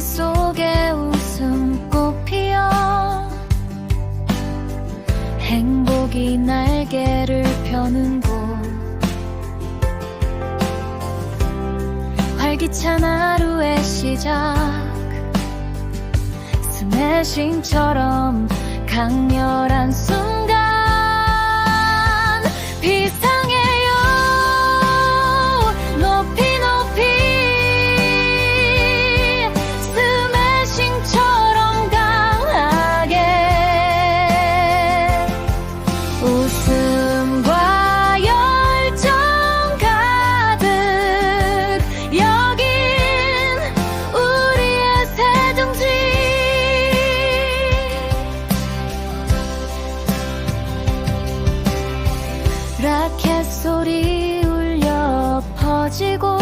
속에 웃음꽃 피어 행복이 날개를 펴는 곳. 활기찬 하루의 시작. 스매싱처럼 강렬한 숨 라켓 소리 울려 퍼지고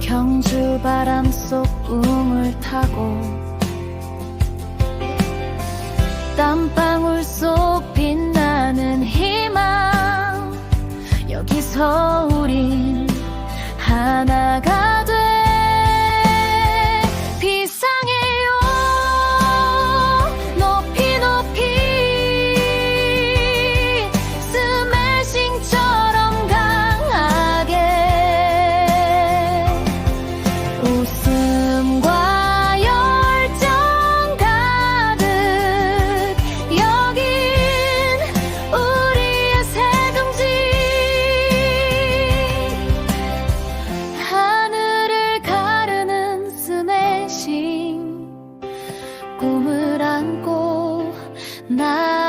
경주 바람 속 꿈을 타고 땀방울 속 빛나는 희망. 여기서 우린 하나가 안고 나